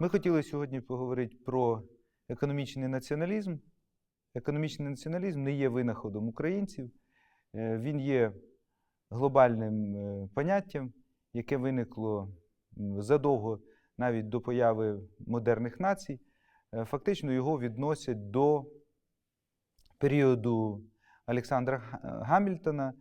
Ми хотіли сьогодні поговорити про економічний націоналізм. Економічний націоналізм не є винаходом українців, Е, він є глобальним е, поняттям, яке виникло задовго навіть до появи модерних націй. Е, Фактично його відносять до періоду Олександра Гамільтона,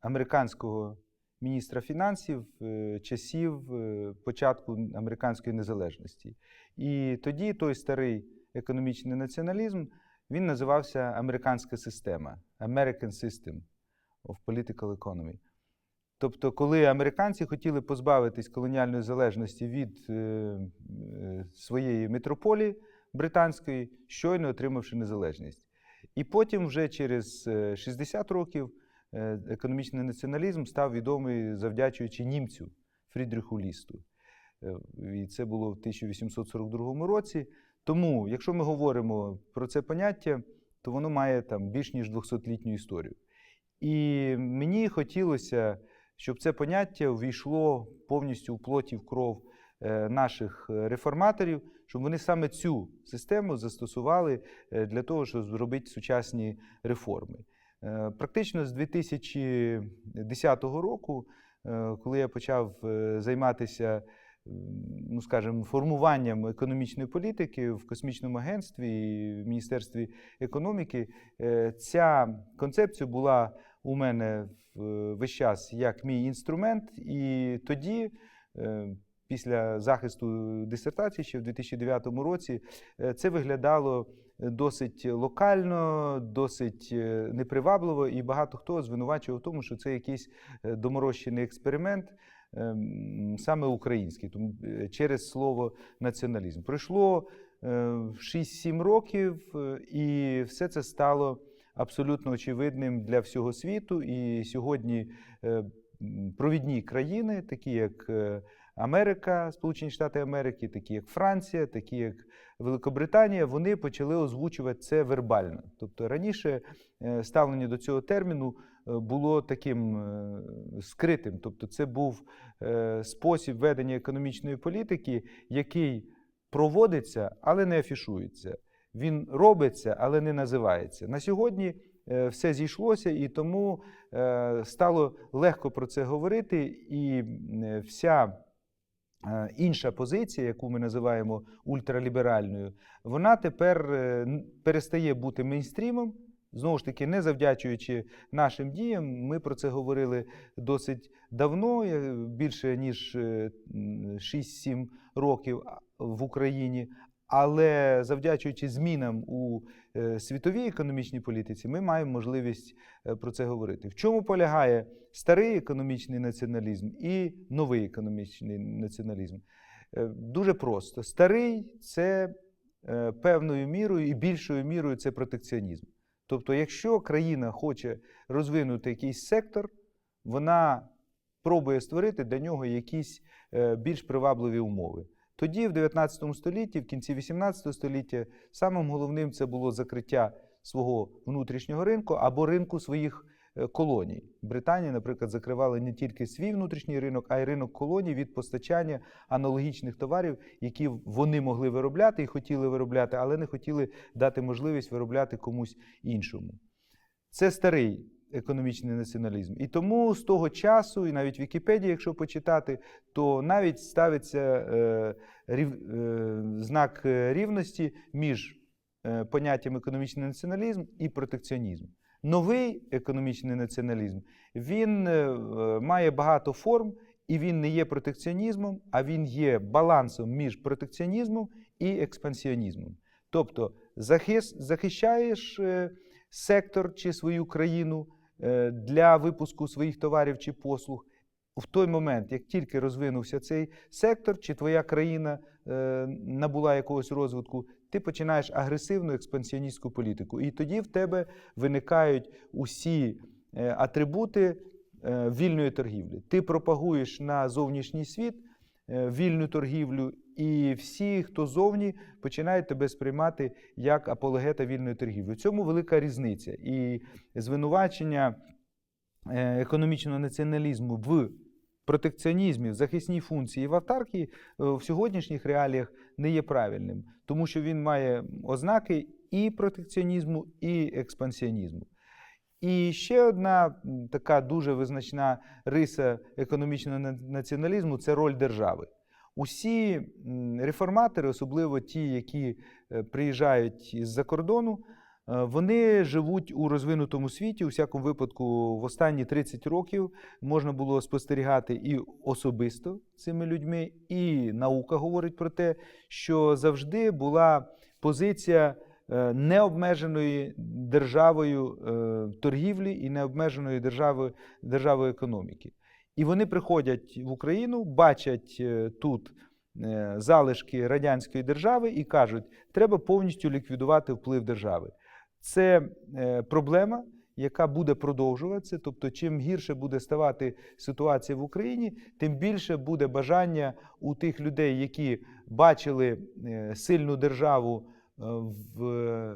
американського міністра фінансів е, часів е, початку американської незалежності. І тоді той старий економічний націоналізм він називався американська система American System of Political Economy. Тобто, коли американці хотіли позбавитись колоніальної залежності від е, своєї метрополії британської, щойно отримавши незалежність. І потім, вже через е, 60 років, економічний націоналізм став відомий завдячуючи німцю Фрідріху Лісту. Е, І це було в 1842 році. Тому, якщо ми говоримо про це поняття, то воно має там більш ніж 200-літню історію. І мені хотілося, щоб це поняття увійшло повністю в плоті в кров е, наших е, реформаторів, щоб вони саме цю систему застосували е, для того, щоб зробити сучасні реформи. Е, Практично з 2010 року, е, коли я почав е, займатися ну, скажімо, формуванням економічної політики в космічному агентстві і в Міністерстві економіки, ця концепція була у мене весь час як мій інструмент, і тоді. Після захисту дисертації ще в 2009 році це виглядало досить локально, досить е, непривабливо, і багато хто звинувачував в тому, що це якийсь е, доморощений експеримент, ем, саме український, тому е, через слово націоналізм. Пройшло е, 6-7 років, і все це стало абсолютно очевидним для всього світу. І сьогодні провідні країни, такі як Америка, Сполучені Штати Америки, такі як Франція, такі як Великобританія, вони почали озвучувати це вербально. Тобто раніше е, ставлення до цього терміну е, було таким е, скритим. Тобто, це був спосіб ведення економічної політики, який проводиться, але не афішується. Він робиться, але не називається. На сьогодні все зійшлося, і тому стало легко про це говорити, і вся. Е, Інша позиція, яку ми називаємо ультраліберальною, вона тепер е, перестає бути мейнстрімом. Знову ж таки, не завдячуючи нашим діям, ми про це говорили досить давно, е, більше ніж е, м, 6-7 років в Україні. Але завдячуючи змінам у е, світовій економічній політиці, ми маємо можливість е, про це говорити. В чому полягає старий економічний націоналізм і новий економічний націоналізм? Е, Дуже просто. Старий це певною мірою і більшою мірою це протекціонізм. Тобто, якщо країна хоче розвинути якийсь сектор, вона пробує створити для нього якісь більш привабливі умови. Тоді, в 19 столітті, в кінці 18 століття, самим головним це було закриття свого внутрішнього ринку або ринку своїх е, колоній. Британія, наприклад, закривала не тільки свій внутрішній ринок, а й ринок колоній від постачання аналогічних товарів, які вони могли виробляти і хотіли виробляти, але не хотіли дати можливість виробляти комусь іншому. Це старий економічний націоналізм. І тому з того часу, і навіть Вікіпедії, якщо почитати, то навіть ставиться е, е, знак рівності між е, поняттям економічний націоналізм і протекціонізм. Новий економічний націоналізм він має багато форм, і він не є протекціонізмом, а він є балансом між протекціонізмом і експансіонізмом. Тобто захищаєш сектор чи свою країну для випуску своїх товарів чи послуг. В той момент, як тільки розвинувся цей сектор, чи твоя країна е, набула якогось розвитку, ти починаєш агресивну експансіоністську політику. І тоді в тебе виникають усі е, атрибути е, вільної торгівлі. Ти пропагуєш на зовнішній світ е, вільну торгівлю, і всі, хто зовні, починають тебе сприймати як апологета вільної торгівлі. В цьому велика різниця. І звинувачення е, економічного націоналізму в протекціонізмі, в захисній функції в автаркії е, в сьогоднішніх реаліях не є правильним, тому що він має ознаки і протекціонізму, і експансіонізму. І ще одна така дуже визначна риса економічного націоналізму це роль держави. Усі реформатори, особливо ті, які е, приїжджають із-за кордону, е, вони живуть у розвинутому світі. У всякому випадку, в останні 30 років можна було спостерігати і особисто цими людьми, і наука говорить про те, що завжди була позиція необмеженої державою е, торгівлі і необмеженої державою, державою економіки. І вони приходять в Україну, бачать е, тут е, залишки радянської держави і кажуть, треба повністю ліквідувати вплив держави. Це е, проблема, яка буде продовжуватися. Тобто, чим гірше буде ставати ситуація в Україні, тим більше буде бажання у тих людей, які бачили е, сильну державу е, в е,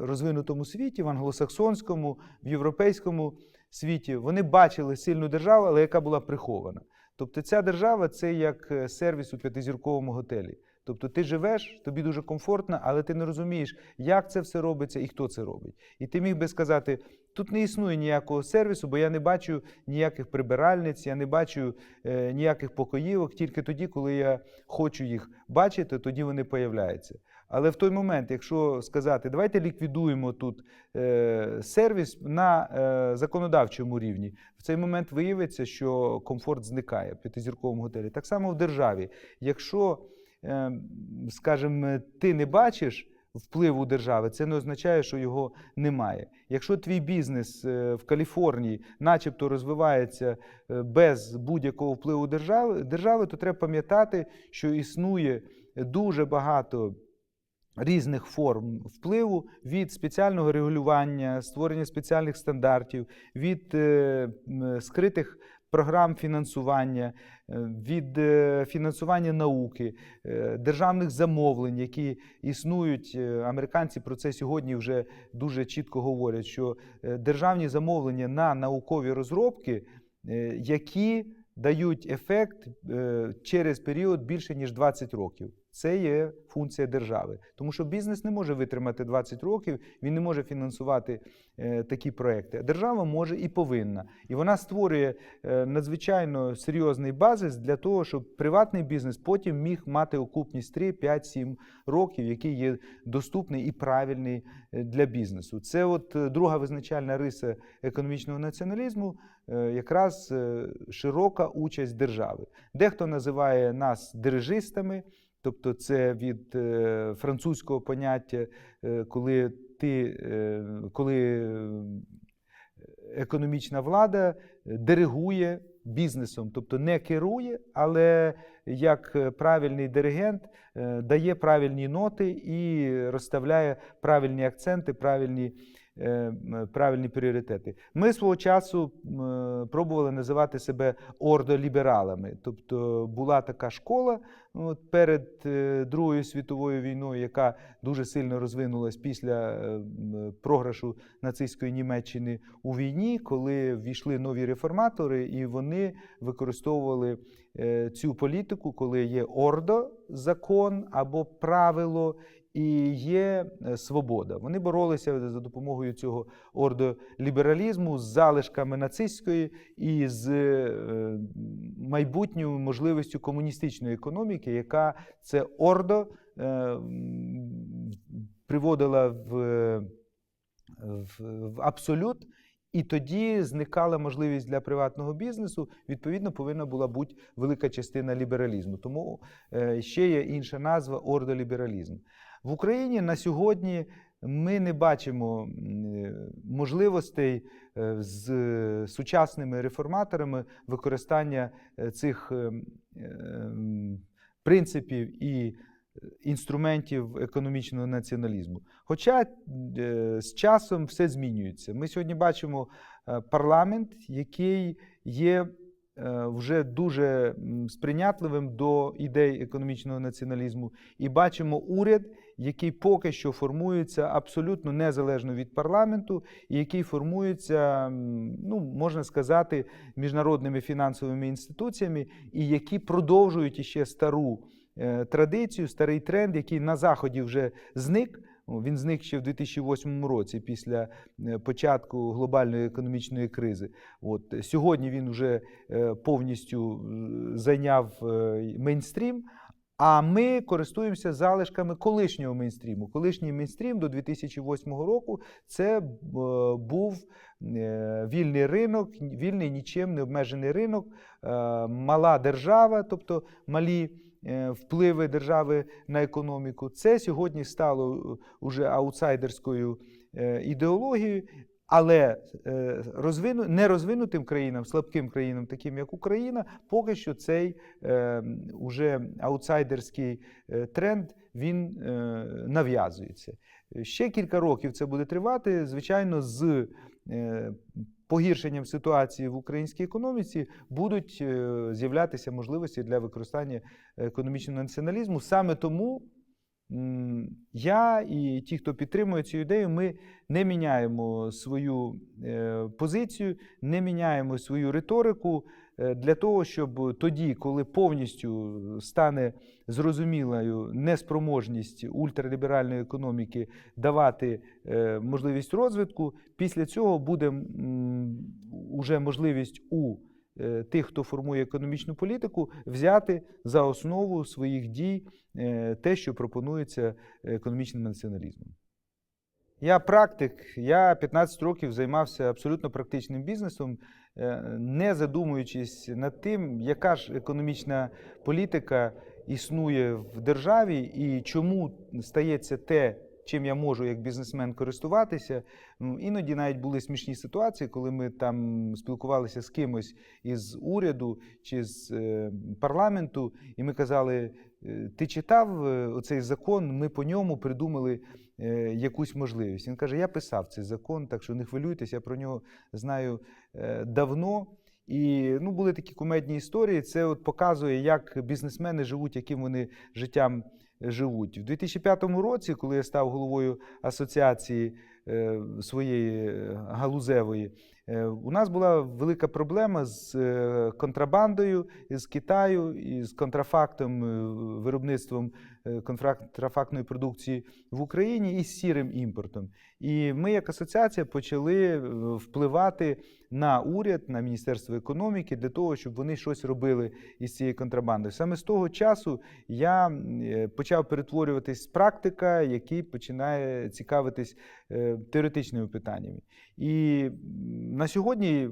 розвинутому світі, в англосаксонському, в європейському світі. Вони бачили сильну державу, але яка була прихована. Тобто ця держава це як е, сервіс у п'ятизірковому готелі. Тобто ти живеш, тобі дуже комфортно, але ти не розумієш, як це все робиться і хто це робить. І ти міг би сказати: тут не існує ніякого сервісу, бо я не бачу ніяких прибиральниць, я не бачу е, ніяких покоївок. Тільки тоді, коли я хочу їх бачити, тоді вони появляються. Але в той момент, якщо сказати, давайте ліквідуємо тут е, сервіс на е, законодавчому рівні, в цей момент виявиться, що комфорт зникає в п'ятизірковому готелі. Так само в державі. Якщо, е, скажімо, ти не бачиш впливу держави, це не означає, що його немає. Якщо твій бізнес в Каліфорнії, начебто, розвивається без будь-якого впливу держави, держави, то треба пам'ятати, що існує дуже багато різних форм впливу від спеціального регулювання, створення спеціальних стандартів, від е, скритих програм фінансування, е, від е, фінансування науки, державних замовлень, які існують. Американці про це сьогодні вже дуже чітко говорять, що державні замовлення на наукові розробки, які дають ефект через період більше ніж 20 років. Це є функція держави, тому що бізнес не може витримати 20 років, він не може фінансувати е, такі проекти. Держава може і повинна, і вона створює е, надзвичайно серйозний базис для того, щоб приватний бізнес потім міг мати окупність 3, 5, 7 років, який є доступний і правильний е, для бізнесу. Це от друга визначальна риса економічного націоналізму, якраз широка участь держави. Дехто називає нас дирижистами. Тобто це від е, французького поняття, е, коли ти, е, коли економічна влада диригує бізнесом, тобто не керує, але як правильний диригент дає правильні ноти і розставляє правильні акценти, правильні. Е, Правильні пріоритети. Ми свого часу е, пробували називати себе ордолібералами. Тобто була така школа от, перед е, Другою світовою війною, яка дуже сильно розвинулась після програшу нацистської Німеччини у війні, коли ввійшли нові реформатори, і вони використовували цю політику, коли є ордо закон або правило. І є е, свобода. Вони боролися за допомогою цього ордолібералізму з залишками нацистської і з е, майбутньою можливістю комуністичної економіки, яка це ордо е, приводила в, в, в абсолют. І тоді зникала можливість для приватного бізнесу. Відповідно, повинна була бути велика частина лібералізму. Тому ще є інша назва ордолібералізм. В Україні на сьогодні ми не бачимо е, можливостей е, з сучасними реформаторами використання е, цих принципів і інструментів економічного націоналізму. Хоча з часом все змінюється. Ми сьогодні бачимо парламент, який є вже дуже сприйнятливим до ідей економічного націоналізму, і бачимо уряд, який поки що формується абсолютно незалежно від парламенту, і який формується, ну можна сказати, міжнародними фінансовими інституціями, і які продовжують іще стару е, традицію, старий тренд, який на заході вже зник. Він зник ще в 2008 році після е, початку глобальної економічної кризи. От сьогодні він вже е, повністю е, зайняв мейнстрім. А ми користуємося залишками колишнього мейнстріму. Колишній мейнстрім до 2008 року це був вільний ринок, вільний нічим не обмежений ринок, мала держава, тобто малі впливи держави на економіку. Це сьогодні стало е, уже аутсайдерською е, ідеологією. Але е, розвину, нерозвинутим країнам, слабким країнам, таким як Україна, поки що цей е, уже аутсайдерський е, тренд він е, нав'язується. Ще кілька років це буде тривати. Звичайно, з е, погіршенням ситуації в українській економіці будуть е, з'являтися можливості для використання економічного націоналізму. Саме тому я і ті, хто підтримує цю ідею, ми не міняємо свою е, позицію, не міняємо свою риторику е, для того, щоб тоді, коли повністю стане зрозумілою неспроможність ультраліберальної економіки давати е, можливість розвитку, після цього буде м, уже можливість у е, тих, хто формує економічну політику, взяти за основу своїх дій е, те, що пропонується економічним націоналізмом. Я практик, я 15 років займався абсолютно практичним бізнесом, е, не задумуючись над тим, яка ж економічна політика існує в державі і чому стається те, чим я можу як бізнесмен користуватися. Іноді навіть були смішні ситуації, коли ми там спілкувалися з кимось із уряду чи з е, парламенту, і ми казали: «Е, ти читав е, оцей закон, ми по ньому придумали якусь можливість. Він каже: Я писав цей закон, так що не хвилюйтесь, я про нього знаю давно. І ну, були такі кумедні історії. Це от показує, як бізнесмени живуть, яким вони життям живуть. У 2005 році, коли я став головою асоціації е, своєї е, галузевої, е, у нас була велика проблема з контрабандою з Китаю і з контрафактом, виробництвом контрафактної продукції в Україні і з сірим імпортом. І ми, як асоціація, почали впливати на уряд, на Міністерство економіки для того, щоб вони щось робили із цією контрабандою. Саме з того часу я е, почав перетворюватись з практика, який починає цікавитись е, теоретичними питаннями. І на сьогодні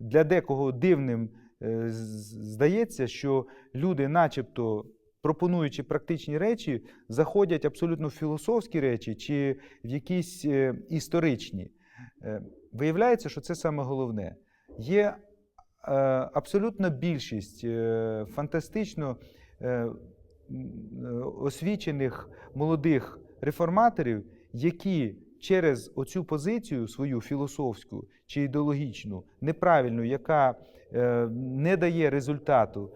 для декого дивним е, здається, що люди, начебто, пропонуючи практичні речі, заходять абсолютно в філософські речі чи в якісь історичні. Виявляється, що це саме головне. Є е, абсолютна більшість е, фантастично е, освічених молодих реформаторів, які через оцю позицію свою філософську чи ідеологічну, неправильну, яка не дає результату,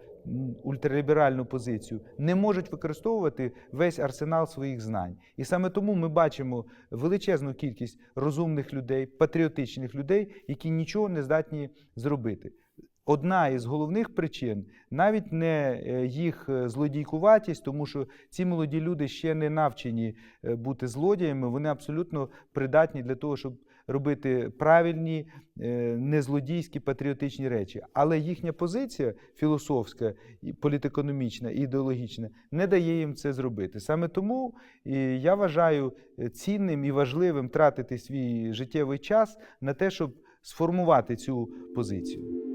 ультраліберальну позицію, не можуть використовувати весь арсенал своїх знань. І саме тому ми бачимо величезну кількість розумних людей, патріотичних людей, які нічого не здатні зробити. Одна із головних причин навіть не е, їх е, злодійкуватість, тому що ці молоді люди ще не навчені е, бути злодіями, вони абсолютно придатні для того, щоб робити правильні, е, незлодійські патріотичні речі. Але їхня позиція філософська, політекономічна і ідеологічна не дає їм це зробити. Саме тому я вважаю е, цінним і важливим тратити свій життєвий час на те, щоб сформувати цю позицію.